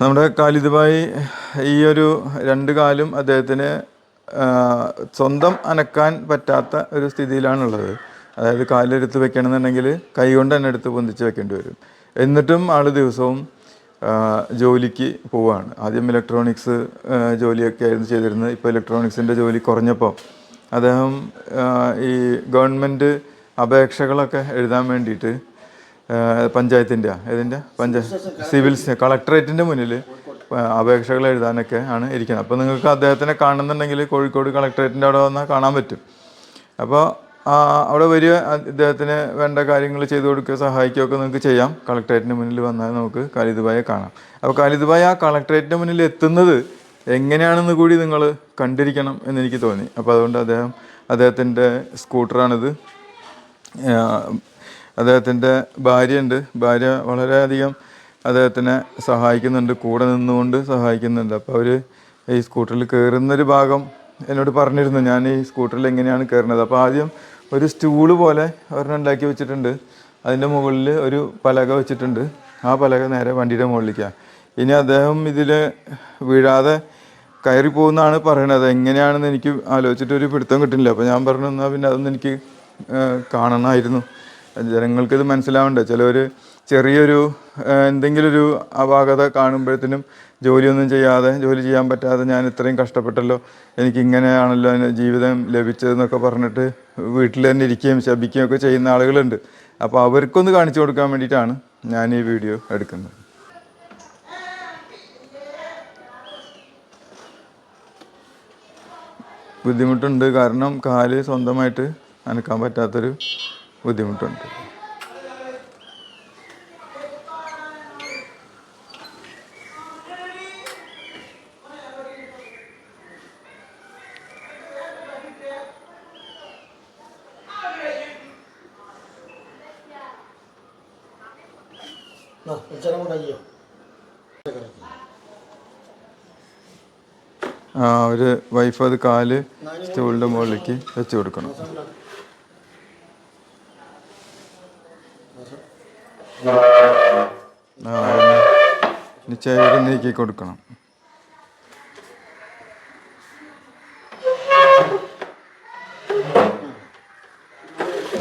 നമ്മുടെ കാലിദുബായി ഈ ഒരു രണ്ട് കാലും അദ്ദേഹത്തിന് സ്വന്തം അനക്കാൻ പറ്റാത്ത ഒരു സ്ഥിതിയിലാണുള്ളത്. അതായത് കാലെടുത്ത് വെക്കണമെന്നുണ്ടെങ്കിൽ കൈ കൊണ്ട് തന്നെ എടുത്ത് പൊന്തിച്ച് വെക്കേണ്ടി വരും. എന്നിട്ടും ആൾ ദിവസവും ജോലിക്ക് പോവുകയാണ് ആദ്യം ഇലക്ട്രോണിക്സ് ജോലിയൊക്കെ ആയിരുന്നു ചെയ്തിരുന്നത്. ഇപ്പോൾ ഇലക്ട്രോണിക്സിന്റെ ജോലി കുറഞ്ഞപ്പോൾ അദ്ദേഹം ഈ ഗവൺമെന്റ് അപേക്ഷകളൊക്കെ എഴുതാൻ വേണ്ടിയിട്ട് പഞ്ചായത്തിന്റെ ഏതിന്റെ? പഞ്ചായത്ത് സിവിൽ കളക്ടറേറ്റിന്റെ മുന്നിൽ അപേക്ഷകൾ എഴുതാനൊക്കെ ആണ് ഇരിക്കുന്നത്. അപ്പോൾ നിങ്ങൾക്ക് അദ്ദേഹത്തിനെ കാണുന്നുണ്ടെങ്കിൽ കോഴിക്കോട് കളക്ടറേറ്റിന്റെ അവിടെ വന്നാൽ കാണാൻ പറ്റും. അപ്പോൾ അവിടെ വരിക ഇദ്ദേഹത്തിന് വേണ്ട കാര്യങ്ങൾ ചെയ്തു കൊടുക്കുക സഹായിക്കുകയൊക്കെ നിങ്ങൾക്ക് ചെയ്യാം. കളക്ടറേറ്റിന്റെ മുന്നിൽ വന്നാൽ നമുക്ക് കാലിദുബായെ കാണാം. അപ്പോൾ കാലിദുബായ് ആ കളക്ടറേറ്റിന്റെ മുന്നിൽ എത്തുന്നത് എങ്ങനെയാണെന്ന് കൂടി നിങ്ങൾ കണ്ടിരിക്കണം എന്നെനിക്ക് തോന്നി. അപ്പോൾ അതുകൊണ്ട് അദ്ദേഹം അദ്ദേഹത്തിന്റെ സ്കൂട്ടറാണിത്. അദ്ദേഹത്തിന്റെ ഭാര്യയുണ്ട്. ഭാര്യ വളരെയധികം അദ്ദേഹത്തിനെ സഹായിക്കുന്നുണ്ട്. കൂടെ നിന്നുകൊണ്ട് സഹായിക്കുന്നുണ്ട്. അപ്പോൾ അവർ ഈ സ്കൂട്ടറിൽ കയറുന്നൊരു ഭാഗം എന്നോട് പറഞ്ഞിരുന്നു. ഞാൻ ഈ സ്കൂട്ടറിൽ എങ്ങനെയാണ് കയറുന്നത്? അപ്പോൾ ആദ്യം ഒരു സ്റ്റൂൾ പോലെ ഒരെണ്ണം ഉണ്ടാക്കി വെച്ചിട്ടുണ്ട്. അതിന്റെ മുകളിൽ ഒരു പലക വെച്ചിട്ടുണ്ട്. ആ പലക നേരെ വണ്ടിയുടെ മുകളിലേക്കാണ് ഇനി അദ്ദേഹം ഇതിൽ വീഴാതെ കയറി പോകുന്നതാണ് പറയണത്. എങ്ങനെയാണെന്ന് എനിക്ക് ആലോചിച്ചിട്ട് ഒരു പിടുത്തം കിട്ടുന്നില്ല. അപ്പോൾ ഞാൻ പറഞ്ഞു എന്നാൽ പിന്നെ അതൊന്നും എനിക്ക് കാണണമായിരുന്നു. ജനങ്ങൾക്ക് ഇത് മനസ്സിലാവണ്ടേ? ചിലവർ ചെറിയൊരു എന്തെങ്കിലും ഒരു അപാകത കാണുമ്പോഴത്തേനും ജോലിയൊന്നും ചെയ്യാതെ ജോലി ചെയ്യാൻ പറ്റാതെ ഞാൻ ഇത്രയും കഷ്ടപ്പെട്ടല്ലോ എനിക്ക് എന്റെ ജീവിതം ലഭിച്ചതെന്നൊക്കെ പറഞ്ഞിട്ട് വീട്ടിൽ തന്നെ ഇരിക്കുകയും ശപിക്കുകയും ഒക്കെ ചെയ്യുന്ന ആളുകളുണ്ട്. അപ്പോൾ അവർക്കൊന്ന് കാണിച്ചു കൊടുക്കാൻ വേണ്ടിയിട്ടാണ് ഞാൻ ഈ വീഡിയോ എടുക്കുന്നത്. ബുദ്ധിമുട്ടുണ്ട്. കാരണം കാൽ സ്വന്തമായിട്ട് അനക്കാൻ പറ്റാത്തൊരു ബുദ്ധിമുട്ടുണ്ട്. ആ ഒരു വൈഫ് അത് കാൽ സ്റ്റൂളിന്റെ മുകളിലേക്ക് വെച്ച് കൊടുക്കണം. ഒന്ന് നീക്കി കൊടുക്കണം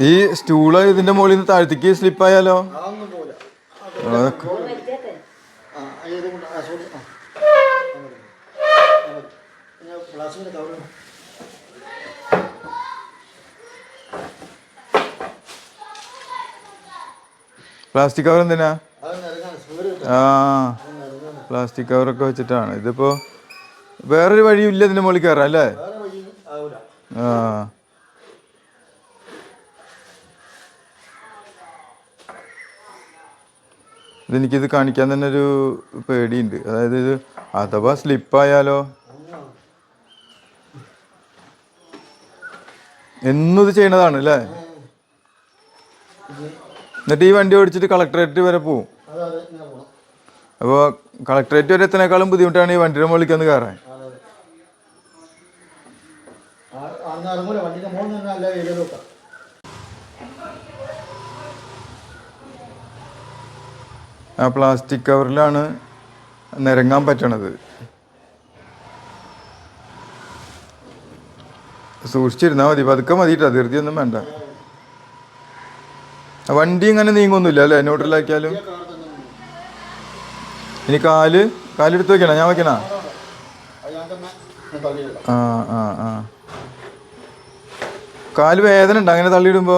ഈ സ്റ്റൂൾ ഇതിന്റെ മുകളിൽ നിന്ന് താഴ്ത്തിക്ക് സ്ലിപ്പായാലോ അതൊക്കെ ആ ഇത് കൊണ്ട് ആ സോറി ആ പ്ലാസ്റ്റിക്കിന്റെ കവർ പ്ലാസ്റ്റിക് കവർ എന്തിനാ? ആ പ്ലാസ്റ്റിക് കവറൊക്കെ വെച്ചിട്ടാണ്. ഇതിപ്പോ വേറൊരു വഴിയും ഇല്ല ഇതിന്റെ മുകളിൽ കയറാം അല്ലേ? ആ. ഇതെനിക്കിത് കാണിക്കാൻ തന്നെ ഒരു പേടിയുണ്ട്. അതായത് ഇത് അഥവാ സ്ലിപ്പായാലോ? എന്നും ഇത് ചെയ്യണതാണ് അല്ലേ? എന്നിട്ട് ഈ വണ്ടി ഓടിച്ചിട്ട് കളക്ടറേറ്റ് വരെ പോവും. അപ്പോൾ കളക്ടറേറ്റ് വരെ എത്തനേക്കാളും ബുദ്ധിമുട്ടാണ് ഈ വണ്ടിയുടെ മുകളിലേക്ക് ഒന്ന് കയറാൻ. ആ പ്ലാസ്റ്റിക് കവറിലാണ് നിരങ്ങാൻ പറ്റണത്. സൂക്ഷിച്ചിരുന്നാൽ മതി. പതുക്കെ അതിർത്തി ധൃതിയൊന്നും വേണ്ട. വണ്ടി ഇങ്ങനെ നീങ്ങൊന്നുമില്ല അല്ലേ? ന്യൂട്രലാക്കിയാലും. ഇനി കാൽ? കാലെടുത്ത് വെക്കണ? ഞാൻ വെക്കണ? ആ ആ ആ. കാൽ വേദന ഉണ്ട്? അങ്ങനെ തള്ളിയിടുമ്പോ?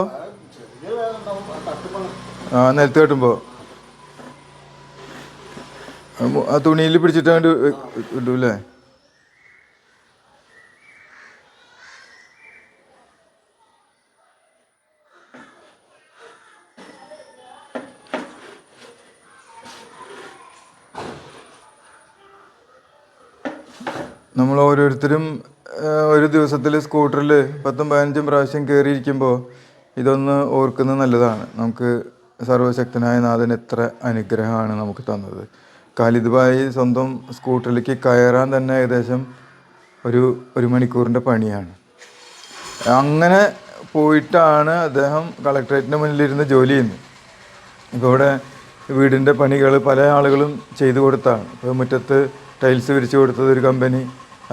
ആ നിലത്ത് കെട്ടുമ്പോ. ആ തുണിയിൽ പിടിച്ചിട്ട് അങ്ങോട്ട് ഇടൂല്ലേ നമ്മൾ ഓരോരുത്തരും ഒരു ദിവസത്തിൽ സ്കൂട്ടറിൽ പത്തും പതിനഞ്ചും പ്രാവശ്യം കയറിയിരിക്കുമ്പോൾ ഇതൊന്ന് ഓർക്കുന്നത് നല്ലതാണ്. നമുക്ക് സർവശക്തനായ നാഥൻ എത്ര അനുഗ്രഹമാണ് നമുക്ക് തന്നത്. കാലിതുമായി സ്വന്തം സ്കൂട്ടറിലേക്ക് കയറാൻ തന്നെ ഏകദേശം ഒരു ഒരു മണിക്കൂറിന്റെ പണിയാണ്. അങ്ങനെ പോയിട്ടാണ് അദ്ദേഹം കളക്ടറേറ്റിന്റെ മുന്നിലിരുന്ന് ജോലി ചെയ്യുന്നത്. ഇപ്പോൾ ഇവിടെ വീടിന്റെ പണികൾ പല ആളുകളും ചെയ്തു കൊടുത്താണ്. ഇപ്പോൾ മുറ്റത്ത് ടൈൽസ് വിരിച്ചു കൊടുത്തത് ഒരു കമ്പനി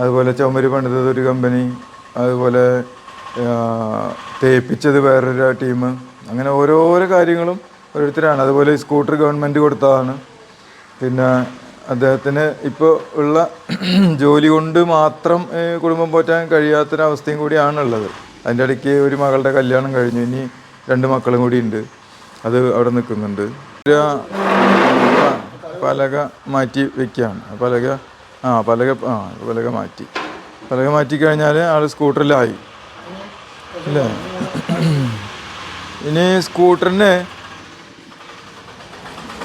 അതുപോലെ ചുമര് പണിതത് ഒരു കമ്പനി അതുപോലെ തേപ്പിച്ചത് വേറൊരു ടീം അങ്ങനെ ഓരോരോ കാര്യങ്ങളും ഓരോരുത്തരാണ്. അതുപോലെ സ്കൂട്ടർ ഗവൺമെന്റ് കൊടുത്തതാണ്. പിന്നെ അദ്ദേഹത്തിന് ഇപ്പോൾ ഉള്ള ജോലി കൊണ്ട് മാത്രം കുടുംബം പോറ്റാൻ കഴിയാത്തൊരവസ്ഥയും കൂടിയാണുള്ളത്. അതിന്റെ ഇടയ്ക്ക് ഒരു മകളുടെ കല്യാണം കഴിഞ്ഞു. ഇനി രണ്ട് മക്കളും കൂടി ഉണ്ട്. അത് അവിടെ നിൽക്കുന്നുണ്ട്. പലക മാറ്റി വെക്കുകയാണ്. പലക ആ പലക ആ പലക മാറ്റി. പലക മാറ്റി കഴിഞ്ഞാൽ ആൾ സ്കൂട്ടറിലായി. അല്ലേ ഇനി സ്കൂട്ടറിന്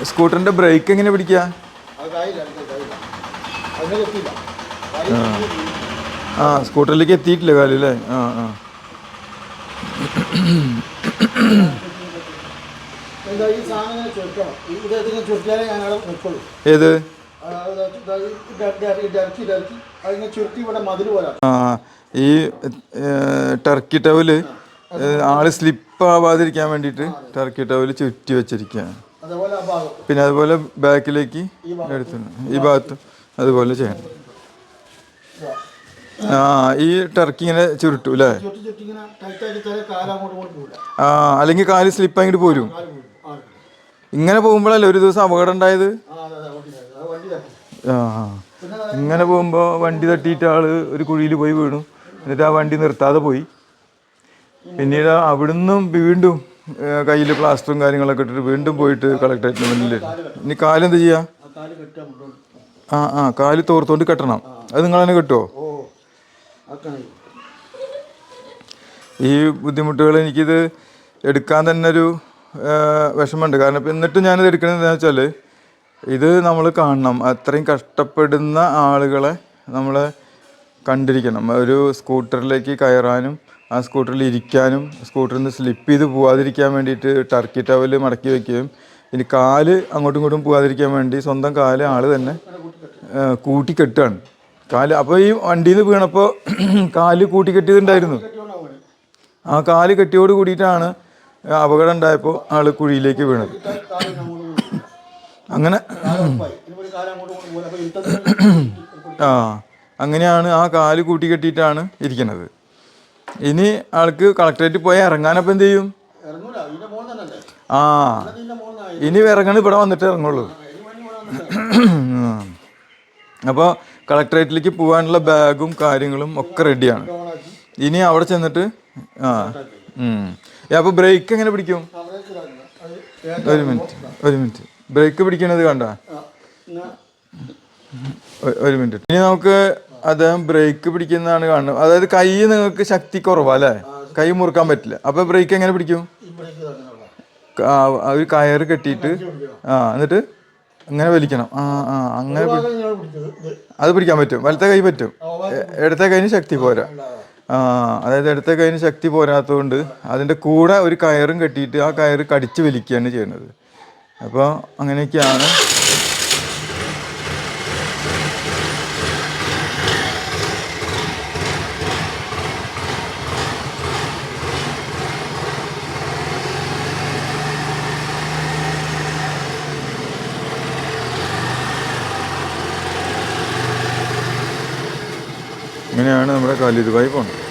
സ്കൂട്ടറിന്റെ ബ്രേക്ക് എങ്ങനെ പിടിക്കുക ആ സ്കൂട്ടറിലേക്ക് എത്തിയിട്ടില്ല കാൽ അല്ലേ ആ ആ. ഏത്? ചുരുട്ടി ഇവിടെ മതിൽ പോലെ ഈ ടർക്കി ടവൽ ആൾ സ്ലിപ്പ് ആവാതിരിക്കാൻ വേണ്ടിയിട്ട് ടർക്കി ടവൽ ചുറ്റി വെച്ചിരിക്കുകയാണ്. പിന്നെ അതുപോലെ ബാക്കിലേക്ക് എടുത്തു ഈ ഭാഗത്ത് അതുപോലെ ചെയ്യണം ആ ഈ ടർക്കി ഇങ്ങനെ ചുരുട്ടു അല്ലേ? ആ അല്ലെങ്കിൽ കാൽ സ്ലിപ്പ് ആയിട്ട് പോരും. ഇങ്ങനെ പോകുമ്പോഴല്ലേ ഒരു ദിവസം അപകടം ഉണ്ടായത് ആ അതെ അതെ വണ്ടി തരാം. ആ വണ്ടി തരാം. ആ. ഇങ്ങനെ പോകുമ്പോൾ വണ്ടി തട്ടിയിട്ട് ആൾ ഒരു കുഴിയിൽ പോയി വീണു. എന്നിട്ട് ആ വണ്ടി നിർത്താതെ പോയി. പിന്നീട് അവിടുന്നും വീണ്ടും കയ്യിൽ പ്ലാസ്റ്ററും കാര്യങ്ങളൊക്കെ ഇട്ടിട്ട് വീണ്ടും പോയിട്ട് കളക്ടറേറ്റിന് മുന്നിൽ ഇനി കാലെന്ത് ചെയ്യാ? ആ ആ കാൽ തോർത്തോണ്ട് കെട്ടണം. അത് നിങ്ങൾ തന്നെ കെട്ടുമോ ഈ ബുദ്ധിമുട്ടുകൾ എനിക്കിത് എടുക്കാൻ തന്നെ ഒരു വിഷമമുണ്ട്. കാരണം ഇപ്പം എന്നിട്ടും ഞാനിത് എടുക്കണത് എന്താണെന്ന് വെച്ചാൽ ഇത് നമ്മൾ കാണണം. അത്രയും കഷ്ടപ്പെടുന്ന ആളുകളെ നമ്മൾ കണ്ടിരിക്കണം. ഒരു സ്കൂട്ടറിലേക്ക് കയറാനും ആ സ്കൂട്ടറിൽ ഇരിക്കാനും സ്കൂട്ടറിൽ നിന്ന് സ്ലിപ്പ് ചെയ്ത് പോവാതിരിക്കാൻ വേണ്ടിയിട്ട് ടർക്കി ടവൽ മടക്കി വയ്ക്കുകയും ഇനി കാൽ അങ്ങോട്ടും ഇങ്ങോട്ടും പോവാതിരിക്കാൻ വേണ്ടി സ്വന്തം കാൽ ആൾ തന്നെ കൂട്ടിക്കെട്ടുകയാണ്. കാൽ അപ്പോൾ ഈ വണ്ടിയിൽ നിന്ന് വീണപ്പോൾ കാൽ കൂട്ടിക്കെട്ടിയതുണ്ടായിരുന്നു. ആ കാൽ കെട്ടിയോട് കൂടിയിട്ടാണ് അപകടം ഉണ്ടായപ്പോൾ ആൾ കുഴിയിലേക്ക് വീണത്. ഇരുട്ടത്തിന് ആ അങ്ങനെയാണ് ആ കാൽ കൂട്ടി കെട്ടിയിട്ടാണ് ഇരിക്കുന്നത്. ഇനി ആൾക്ക് കളക്ടറേറ്റ് പോയി ഇറങ്ങാനപ്പം എന്ത് ചെയ്യും? ആ ഇനി ഇറങ്ങണ ഇവിടെ വന്നിട്ട് ഇറങ്ങുള്ളൂ. അപ്പോൾ കളക്ടറേറ്റിലേക്ക് പോകാനുള്ള ബാഗും കാര്യങ്ങളും ഒക്കെ റെഡിയാണ്. ഇനി അവിടെ ചെന്നിട്ട് ആ അപ്പോൾ ബ്രേക്ക് എങ്ങനെ പിടിക്കും. ഒരു മിനിറ്റ് ഒരു മിനിറ്റ്. ബ്രേക്ക് പിടിക്കണത് കണ്ട? ഒരു മിനിറ്റ്. ഇനി നമുക്ക് അദ്ദേഹം ബ്രേക്ക് പിടിക്കുന്നതാണ് കാണുന്നത്. അതായത് കൈ നിങ്ങൾക്ക് ശക്തി കുറവാ അല്ലേ? കൈ മുറുക്കാൻ പറ്റില്ല. അപ്പൊ ബ്രേക്ക് എങ്ങനെ പിടിക്കും? ഒരു കയറ് കെട്ടിയിട്ട് ആ എന്നിട്ട് അങ്ങനെ വലിക്കണം. ആ ആ അങ്ങനെ അത് പിടിക്കാൻ പറ്റും. വലത്തെ കൈ പറ്റും. ഇടത്തെ കൈന് ശക്തി പോരാ. ആ അതായത് ഇടത്തെ കൈന് ശക്തി പോരാത്തതുകൊണ്ട് അതിന്റെ കൂടെ ഒരു കയറും കെട്ടിയിട്ട് ആ കയറ് കടിച്ച് വലിക്കുകയാണ് ചെയ്യുന്നത്. അപ്പോൾ അങ്ങനെയൊക്കെയാണ്. ഇങ്ങനെയാണ് നമ്മുടെ കാലിതുമായി പോകുന്നത്